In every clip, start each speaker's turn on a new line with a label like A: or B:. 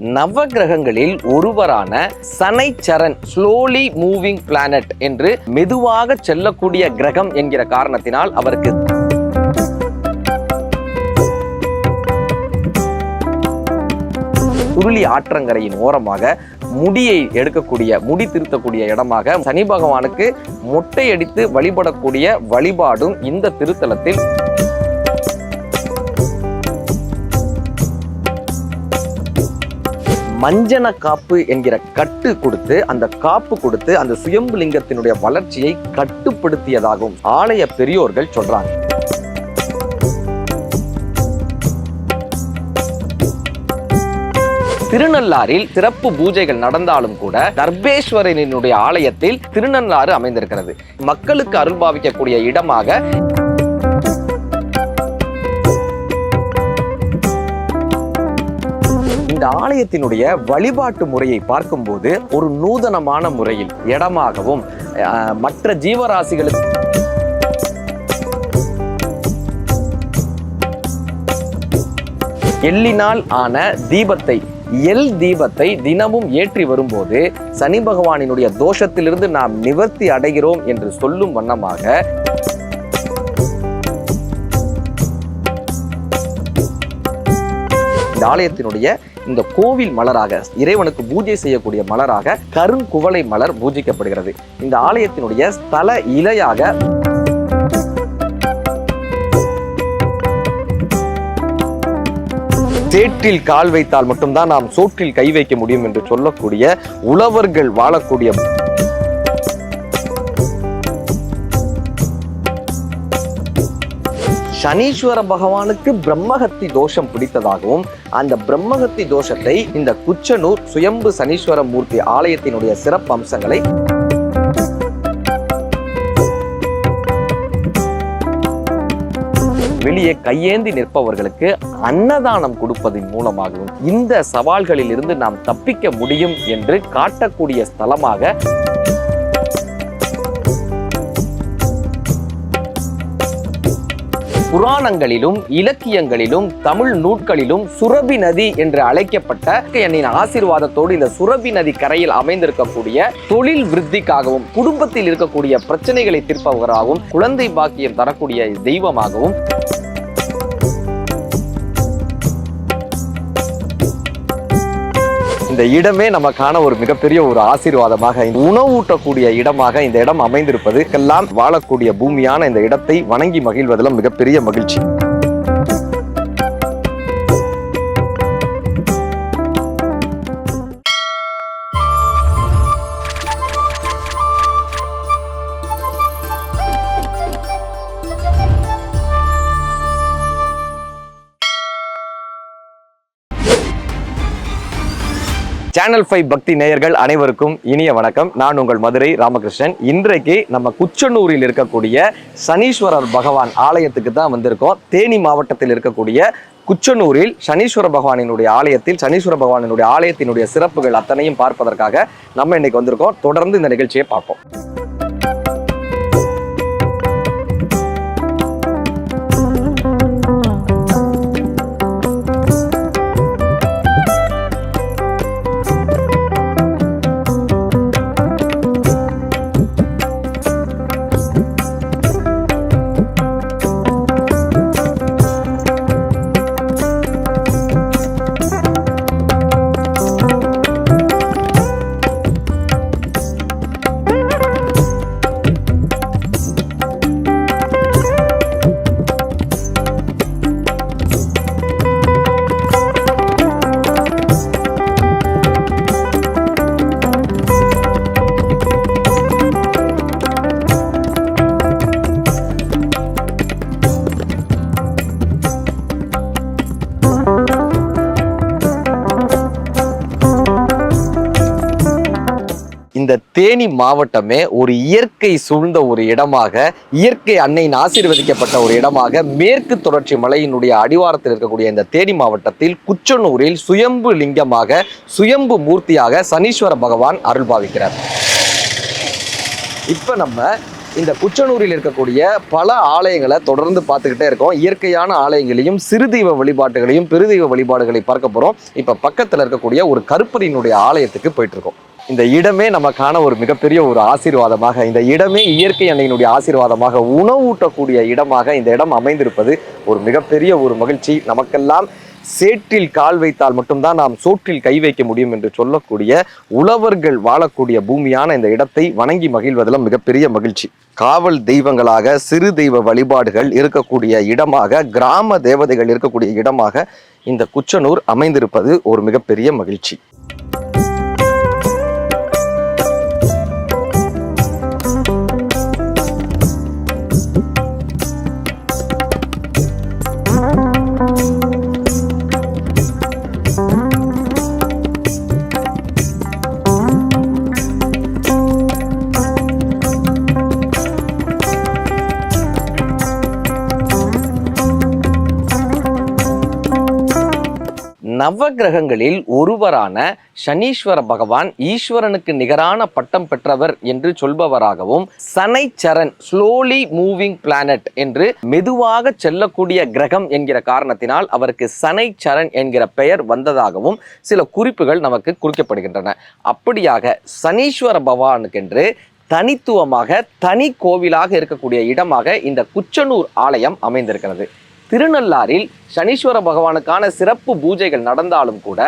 A: நவகிரகங்களில் ஒருவரான Sanaicharan slowly moving planet என்று மெதுவாக செல்லக்கூடிய கிரகம் என்கிற காரணத்தினால் அவருக்கு சுருளி ஆற்றங்கரையின் ஓரமாக முடியை எடுக்கக்கூடிய முடி திருத்தக்கூடிய இடமாக சனி பகவானுக்கு மொட்டையடித்து வழிபடக்கூடிய வழிபாடும் இந்த திருத்தலத்தில் மஞ்சன காப்பு என்கிற கட்டு கொடுத்து அந்த காப்பு கொடுத்து அந்த சுயம்பு லிங்கத்தினுடைய வளர்ச்சியை கட்டுப்படுத்தியதாகவும் ஆலய பெரியோர்கள் சொல்றாங்க. திருநள்ளாறில் சிறப்பு பூஜைகள் நடந்தாலும் கூட தர்பேஸ்வரனினுடைய ஆலயத்தில் திருநள்ளாறு அமைந்திருக்கிறது. மக்களுக்கு அருள் பாவிக்கக்கூடிய இடமாக ஆலயத்தினுடைய வழிபாட்டு முறையை பார்க்கும்போது ஒரு நூதனமான முறையில் இடமாகவும் மற்ற ஜீவராசிகளுக்கு எள்ளினால் ஆன தீபத்தை எல் தீபத்தை தினமும் ஏற்றி வரும்போது சனி பகவானினுடைய தோஷத்திலிருந்து நாம் நிவர்த்தி அடைகிறோம் என்று சொல்லும் வண்ணமாக இந்த ஆலயத்தினுடைய இந்த கோவில் மலராக இறைவனுக்கு பூஜை செய்யக்கூடிய மலராக கருங்குவளை மலர் பூஜிக்கப்படுகிறது. இந்த ஆலயத்தினுடைய ஸ்தல இலையாக சேற்றில் கால் வைத்தால் மட்டும்தான் நாம் சோற்றில் கை வைக்க முடியும் என்று சொல்லக்கூடிய உழவர்கள் வாழக்கூடிய சனீஸ்வர பகவானுக்கு பிரம்மஹத்தி தோஷம் பிடித்ததாகவும் அந்த பிரம்மஹத்தி தோஷத்தை இந்த குச்சனூர் சுயம்பு சனீஸ்வர மூர்த்தி ஆலயத்தினுடைய சிறப்பு அம்சங்களை வெளியே கையேந்தி நிற்பவர்களுக்கு அன்னதானம் கொடுப்பதன் மூலமாகவும் இந்த சவால்களில் இருந்து நாம் தப்பிக்க முடியும் என்று காட்டக்கூடிய ஸ்தலமாக புராணங்களிலும் இலக்கியங்களிலும் தமிழ் நூட்களிலும் சுரபி நதி என்று அழைக்கப்பட்ட என்னின் ஆசீர்வாதத்தோடு இந்த சுரபி நதி கரையில் அமைந்திருக்கக்கூடிய தொழில் விருத்திக்காகவும் குடும்பத்தில் இருக்கக்கூடிய பிரச்சனைகளை தீர்ப்பவராகவும் குழந்தை பாக்கியம் தரக்கூடிய தெய்வமாகவும் இந்த இடமே நமக்கான ஒரு மிகப்பெரிய ஒரு ஆசீர்வாதமாக உணவூட்டக்கூடிய இடமாக இந்த இடம் அமைந்திருப்பதுக்கெல்லாம் வாழக்கூடிய பூமியான இந்த இடத்தை வணங்கி மகிழ்வதில் மிகப்பெரிய மகிழ்ச்சி. சேனல் ஃபைவ் பக்தி நேயர்கள் அனைவருக்கும் இனிய வணக்கம். நான் உங்கள் மதுரை ராமகிருஷ்ணன். இன்றைக்கு நம்ம குச்சனூரில் இருக்கக்கூடிய சனீஸ்வரர் பகவான் ஆலயத்துக்கு தான் வந்திருக்கோம். தேனி மாவட்டத்தில் இருக்கக்கூடிய குச்சனூரில் சனீஸ்வர பகவானினுடைய ஆலயத்தில் சனீஸ்வர பகவானினுடைய ஆலயத்தினுடைய சிறப்புகள் அத்தனையும் பார்ப்பதற்காக நம்ம இன்னைக்கு வந்திருக்கோம். தொடர்ந்து இந்த நிகழ்ச்சியை பார்ப்போம். இந்த தேனி மாவட்டமே ஒரு இயற்கை சூழ்ந்த ஒரு இடமாக இயற்கை அன்னையின் ஆசீர்வதிக்கப்பட்ட ஒரு இடமாக மேற்கு தொடர்ச்சி மலையினுடைய அடிவாரத்தில் இருக்கக்கூடிய இந்த தேனி மாவட்டத்தில் குச்சனூரில் சுயம்பு லிங்கமாக சுயம்பு மூர்த்தியாக சனீஸ்வர பகவான் அருள் பாவிக்கிறார். இப்போ நம்ம இந்த குச்சனூரில் இருக்கக்கூடிய பல ஆலயங்களை தொடர்ந்து பார்த்துக்கிட்டே இருக்கோம். இயற்கையான ஆலயங்களையும் சிறுதெய்வ வழிபாட்டுகளையும் பெருதெய்வ வழிபாடுகளை பார்க்க போகிறோம் இப்போ பக்கத்தில் இருக்கக்கூடிய ஒரு கருப்பரியினுடைய ஆலயத்துக்கு போயிட்டு இருக்கோம். இந்த இடமே நமக்கான ஒரு மிகப்பெரிய ஒரு ஆசீர்வாதமாக இந்த இடமே இயற்கை அன்னையினுடைய ஆசீர்வாதமாக உணவூட்டக்கூடிய இடமாக இந்த இடம் அமைந்திருப்பது ஒரு மிகப்பெரிய ஒரு மகிழ்ச்சி. நமக்கெல்லாம் சேற்றில் கால் வைத்தால் மட்டும்தான் நாம் சோற்றில் கை வைக்க முடியும் என்று சொல்லக்கூடிய உழவர்கள் வாழக்கூடிய பூமியான இந்த இடத்தை வணங்கி மகிழ்வதில் மிகப்பெரிய மகிழ்ச்சி. காவல் தெய்வங்களாக சிறு தெய்வ வழிபாடுகள் இருக்கக்கூடிய இடமாக கிராம தேவதைகள் இருக்கக்கூடிய இடமாக இந்த குச்சனூர் அமைந்திருப்பது ஒரு மிகப்பெரிய மகிழ்ச்சி. நவகிரகங்களில் ஒருவரான சனீஸ்வர பகவான் ஈஸ்வரனுக்கு நிகரான பட்டம் பெற்றவர் என்று சொல்பவராகவும் சனைச்சரன் ஸ்லோலி மூவிங் பிளானட் என்று மெதுவாக செல்லக்கூடிய கிரகம் என்கிற காரணத்தினால் அவருக்கு சனைச்சரன் என்கிற பெயர் வந்ததாகவும் சில குறிப்புகள் நமக்கு குறிக்கப்படுகின்றன. அப்படியாக சனீஸ்வர பகவானுக்கென்று தனித்துவமாக தனி கோவிலாக இருக்கக்கூடிய இடமாக இந்த குச்சனூர் ஆலயம் அமைந்திருக்கிறது. திருநள்ளாறில் சனீஸ்வர பகவானுக்கான சிறப்பு பூஜைகள் நடந்தாலும் கூட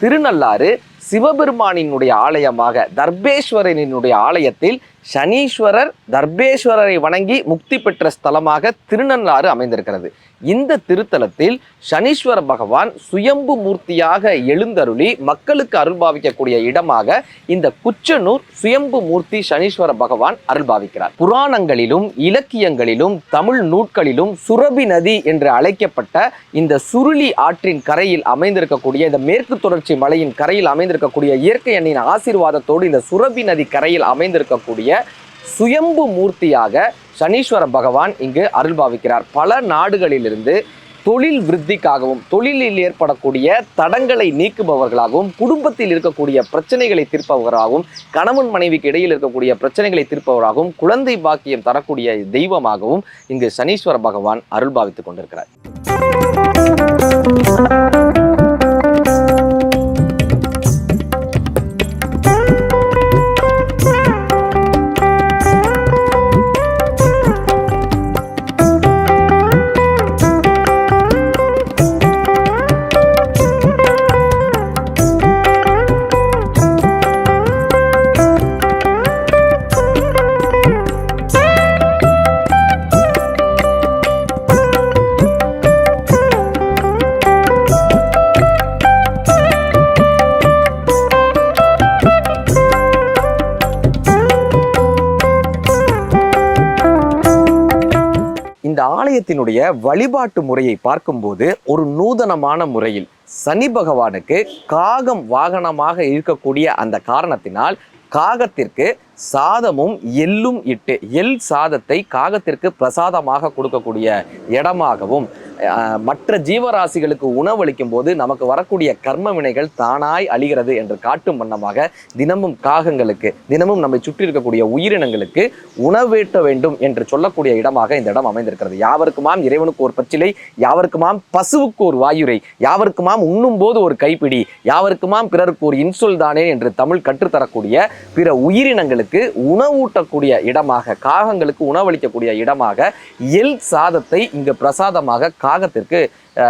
A: திருநள்ளாறு சிவபெருமானினுடைய ஆலயமாக தர்பேஸ்வரனினுடைய ஆலயத்தில் சனீஸ்வரர் தர்பேஸ்வரரை வணங்கி முக்தி பெற்ற ஸ்தலமாக திருநள்ளாறு அமைந்திருக்கிறது. இந்த திருத்தலத்தில் சனீஸ்வர பகவான் சுயம்பு மூர்த்தியாக எழுந்தருளி மக்களுக்கு அருள்பாவிக்கக்கூடிய இடமாக இந்த குச்சனூர் சுயம்பு மூர்த்தி சனீஸ்வர பகவான் அருள்பாவிக்கிறார் புராணங்களிலும் இலக்கியங்களிலும் தமிழ் நூட்களிலும் சுரபி நதி என்று அழைக்கப்பட்ட இந்த சுருளி ஆற்றின் கரையில் அமைந்திருக்கக்கூடிய இந்த மேற்கு தொடர்ச்சி மலையின் கரையில் அமைந்திருக்கக்கூடிய இயற்கை எண்ணின் ஆசீர்வாதத்தோடு இந்த சுரபி நதி கரையில் அமைந்திருக்கக்கூடிய சுயம்பு மூர்த்தியாக சனீஸ்வர பகவான் இங்கு அருள் பாவிக்கிறார். பல நாடுகளிலிருந்து தொழில் விருத்திக்காகவும் தொழிலில் ஏற்படக்கூடிய தடங்களை நீக்குபவர்களாகவும் குடும்பத்தில் இருக்கக்கூடிய பிரச்சனைகளை தீர்ப்பவர்களாகவும் கணவன் மனைவிக்கு இடையில் இருக்கக்கூடிய பிரச்சனைகளை தீர்ப்பவராகவும் குழந்தை பாக்கியம் தரக்கூடிய தெய்வமாகவும் இங்கு சனீஸ்வர பகவான் அருள் பாவித்துக் கொண்டிருக்கிறார். இந்த ஆலயத்தினுடைய வழிபாட்டு முறையை பார்க்கும்போது ஒரு நூதனமான முறையில் சனி பகவானுக்கு காகம் வாகனமாக இருக்கக்கூடிய அந்த காரணத்தினால் காகத்திற்கு சாதமும் எள்ளும் இட்டு எள் சாதத்தை காகத்திற்கு பிரசாதமாக கொடுக்கக்கூடிய இடமாகவும் மற்ற ஜீவராசிகளுக்கு உணவளிக்கும் போது நமக்கு வரக்கூடிய கர்ம வினைகள் தானாய் அழிகிறது என்று காட்டும் வண்ணமாக தினமும் காகங்களுக்கு தினமும் நம்மை சுற்றி இருக்கக்கூடிய உயிரினங்களுக்கு உணவேற்ற வேண்டும் என்று சொல்லக்கூடிய இடமாக இந்த இடம் அமைந்திருக்கிறது. யாவருக்குமாம் இறைவனுக்கு ஒரு பச்சிலை யாவருக்குமாம் பசுவுக்கு ஒரு வாயுரை யாவருக்குமாம் உண்ணும் போது ஒரு கைப்பிடி யாவருக்குமாம் பிறருக்கு ஒரு இன்சொல் தானே என்று தமிழ் கற்றுத்தரக்கூடிய பிற உயிரினங்களுக்கு உணவூட்டக்கூடிய இடமாக காகங்களுக்கு உணவளிக்கக்கூடிய இடமாக எல் சாதத்தை இங்கு பிரசாதமாக காகத்திற்கு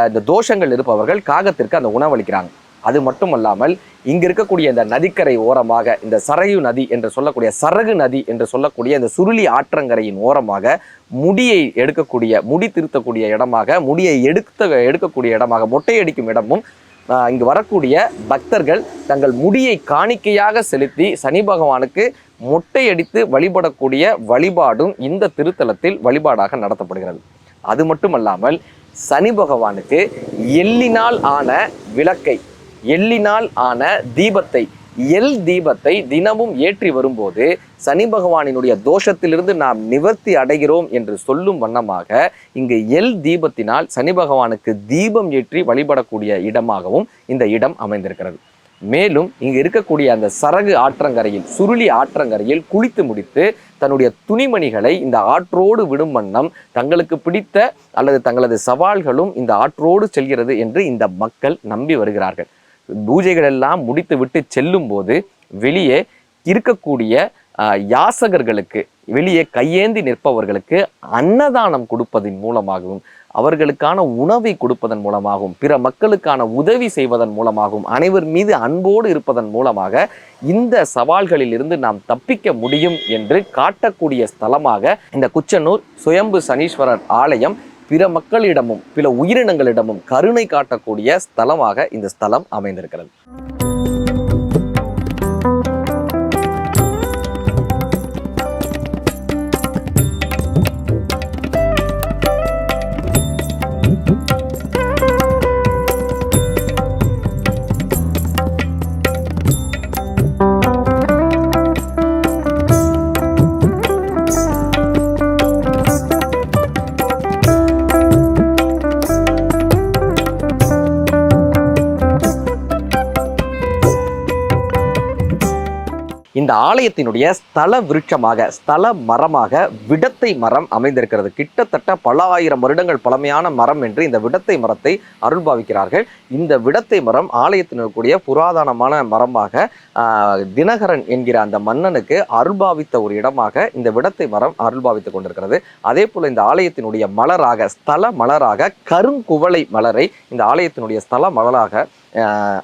A: இந்த தோஷங்கள் இருப்பவர்கள் காகத்திற்கு அந்த உணவளிக்கிறாங்க. அது மட்டுமல்லாமல் இங்க இருக்கக்கூடிய இந்த நதிக்கரை ஓரமாக இந்த சரையு நதி என்று சொல்லக்கூடிய சரகு நதி என்று சொல்லக்கூடிய இந்த சுருளி ஆற்றங்கரையின் ஓரமாக முடியை எடுக்கக்கூடிய முடி திருத்தக்கூடிய இடமாக முடியை எடுத்த எடுக்கக்கூடிய இடமாக மொட்டையடிக்கும் இடமும் இங்கு வரக்கூடிய பக்தர்கள் தங்கள் முடியை காணிக்கையாக செலுத்தி சனி பகவானுக்கு மொட்டையடித்து வழிபடக்கூடிய வழிபாடும் இந்த திருத்தலத்தில் வழிபாடாக நடத்தப்படுகிறது. அது மட்டுமல்லாமல் சனி பகவானுக்கு எள்ளினால் ஆன விளக்கை எள்ளினால் ஆன தீபத்தை எல் தீபத்தை தினமும் ஏற்றி வரும்போது சனி பகவானினுடைய தோஷத்திலிருந்து நாம் நிவர்த்தி அடைகிறோம் என்று சொல்லும் வண்ணமாக இங்கு எல் தீபத்தினால் சனி பகவானுக்கு தீபம் ஏற்றி வழிபடக்கூடிய இடமாகவும் இந்த இடம் அமைந்திருக்கிறது. மேலும் இங்கு இருக்கக்கூடிய அந்த சரகு ஆற்றங்கரையில் சுருளி ஆற்றங்கரையில் குளித்து முடித்து தன்னுடைய துணிமணிகளை இந்த ஆற்றோடு விடும் வண்ணம் தங்களுக்கு பிடித்த அல்லது தங்களது சவால்களும் இந்த ஆற்றோடு செல்கிறது என்று இந்த மக்கள் நம்பி வருகிறார்கள். பூஜைகள் எல்லாம் முடித்து விட்டு செல்லும் போது வெளியே இருக்கக்கூடிய யாசகர்களுக்கு வெளியே கையேந்தி நிற்பவர்களுக்கு அன்னதானம் கொடுப்பதன் மூலமாகவும் அவர்களுக்கான உணவை கொடுப்பதன் மூலமாகவும் பிற மக்களுக்கான உதவி செய்வதன் மூலமாகவும் அனைவர் மீது அன்போடு இருப்பதன் மூலமாக இந்த சவால்களில் இருந்து நாம் தப்பிக்க முடியும் என்று காட்டக்கூடிய ஸ்தலமாக இந்த குச்சனூர் சுயம்பு சனீஸ்வரர் ஆலயம் பிற மக்களிடமும் பிற உயிரினங்களிடமும் கருணை காட்டக்கூடிய ஸ்தலமாக இந்த ஸ்தலம் அமைந்திருக்கிறது. இந்த ஆலயத்தினுடைய ஸ்தல விருட்சமாக ஸ்தல மரமாக விடத்தை மரம் அமைந்திருக்கிறது. கிட்டத்தட்ட பல ஆயிரம் வருடங்கள் பழமையான மரம் என்று இந்த விடத்தை மரத்தை அருள்பாவிக்கிறார்கள் இந்த விடத்தை மரம் ஆலயத்தில் புராதனமான மரமாக தினகரன் என்கிற அந்த மன்னனுக்கு அருள்பாவித்த ஒரு இடமாக இந்த விடத்தை மரம் அருள்பாவித்துக் கொண்டிருக்கிறது. அதே போல் இந்த ஆலயத்தினுடைய மலராக ஸ்தல மலராக கருங்குவளை மலரை இந்த ஆலயத்தினுடைய ஸ்தல மலராக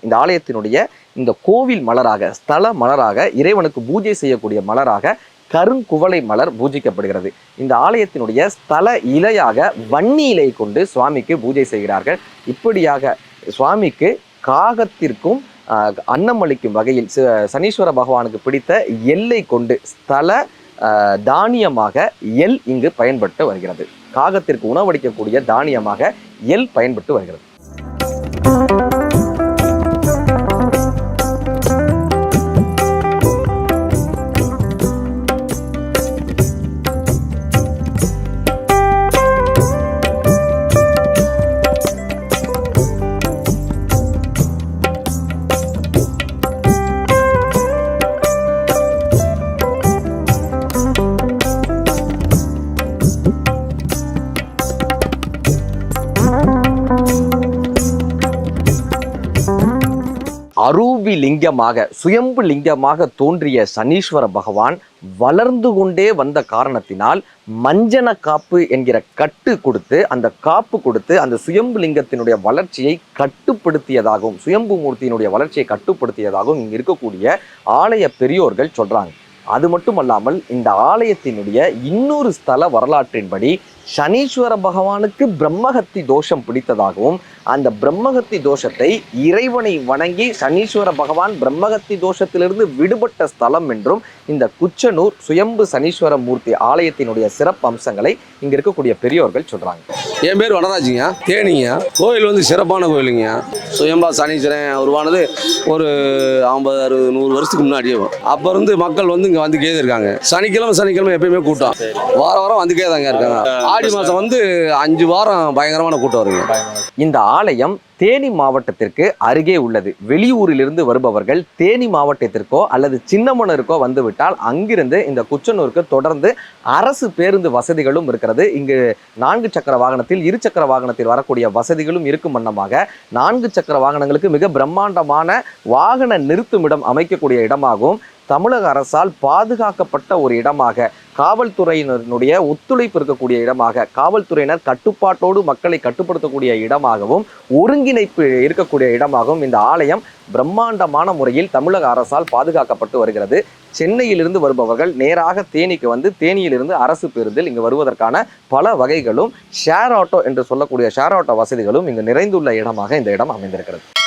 A: இந்த ஆலயத்தினுடைய இந்த கோவில் மலராக ஸ்தல மலராக இறைவனுக்கு பூஜை செய்யக்கூடிய மலராக கருங்குவளை மலர் பூஜிக்கப்படுகிறது. இந்த ஆலயத்தினுடைய ஸ்தல இலையாக வன்னி இலை கொண்டு சுவாமிக்கு பூஜை செய்கிறார்கள். இப்படியாக சுவாமிக்கு காகத்திற்கும் அன்னமளிக்கும் வகையில் ச- சனீஸ்வர பகவானுக்கு பிடித்த எல்லை கொண்டு ஸ்தல தானியமாக எல் இங்கு பயன்பட்டு வருகிறது. காகத்திற்கு உணவளிக்கக்கூடிய தானியமாக எல் பயன்பட்டு வருகிறது. அரூபி லிங்கமாக சுயம்பு லிங்கமாக தோன்றிய சனீஸ்வர பகவான் வளர்ந்து கொண்டே வந்த காரணத்தினால் மஞ்சன காப்பு என்கிற கட்டு கொடுத்து அந்த காப்பு கொடுத்து அந்த சுயம்பு லிங்கத்தினுடைய வளர்ச்சியை கட்டுப்படுத்தியதாகவும் சுயம்பு மூர்த்தியினுடைய வளர்ச்சியை கட்டுப்படுத்தியதாகவும் இங்கே இருக்கக்கூடிய ஆலய பெரியோர்கள் சொல்றாங்க. அது மட்டுமல்லாமல் இந்த ஆலயத்தினுடைய இன்னொரு ஸ்தல வரலாற்றின்படி சனீஸ்வர பகவானுக்கு பிரம்மஹத்தி தோஷம் பிடித்ததாகவும் அந்த பிரம்மஹத்தி தோஷத்தை இறைவனை வணங்கி சனீஸ்வர பகவான் பிரம்மஹத்தி தோஷத்திலிருந்து விடுபட்ட ஸ்தலம் என்றும் இந்த குச்சனூர் சுயம்பு சனீஸ்வர மூர்த்தி ஆலயத்தினுடைய சிறப்பு அம்சங்களை இங்க இருக்கக்கூடிய பெரியோர்கள் சொல்றாங்க.
B: என் பேர் வனராஜுங்க. தேனிங்க. கோயில் வந்து சிறப்பான கோயிலுங்க. சுயம்பா சனீஸ்வரன் உருவானது ஒரு ஐம்பது அறுபது நூறு வருஷத்துக்கு முன்னாடியே அப்போ இருந்து மக்கள் வந்து இங்கே வந்துக்கே இருக்காங்க சனிக்கிழமை சனிக்கிழமை எப்பயுமே கூட்டம். வாரம் வாரம் வந்துக்கே தாங்க இருக்காங்க. ஆடி மாதம் வந்து அஞ்சு வாரம் பயங்கரமான கூட்டம் வருங்க.
A: இந்த ஆலயம் தேனி மாவட்டத்திற்கு அருகே உள்ளது. வெளியூரிலிருந்து வருபவர்கள் தேனி மாவட்டத்திற்கோ அல்லது சின்னமனருக்கோ வந்துவிட்டால் அங்கிருந்து இந்த குச்சனூருக்கு தொடர்ந்து அரசு பேருந்து வசதிகளும் இருக்கிறது. இங்கு நான்கு சக்கர வாகனத்தில் இரு சக்கர வாகனத்தில் வரக்கூடிய வசதிகளும் இருக்கும் வண்ணமாக நான்கு சக்கர வாகனங்களுக்கு மிக பிரம்மாண்டமான வாகன நிறுத்துமிடம் அமைக்கக்கூடிய இடமாகவும் தமிழக அரசால் பாதுகாக்கப்பட்ட ஒரு இடமாக காவல்துறையினருடைய ஒத்துழைப்பு இருக்கக்கூடிய இடமாக காவல்துறையினர் கட்டுப்பாட்டோடு மக்களை கட்டுப்படுத்தக்கூடிய இடமாகவும் ஒருங்கிணைப்பு இருக்கக்கூடிய இடமாகவும் இந்த ஆலயம் பிரம்மாண்டமான முறையில் தமிழக அரசால் பாதுகாக்கப்பட்டு வருகிறது. சென்னையிலிருந்து வருபவர்கள் நேராக தேனிக்கு வந்து தேனியிலிருந்து அரசு பேருந்தில் இங்கு வருவதற்கான பல வகைகளும் ஷேர் ஆட்டோ என்று சொல்லக்கூடிய ஷேர் ஆட்டோ வசதிகளும் இங்கு நிறைந்துள்ள இடமாக இந்த இடம் அமைந்திருக்கிறது.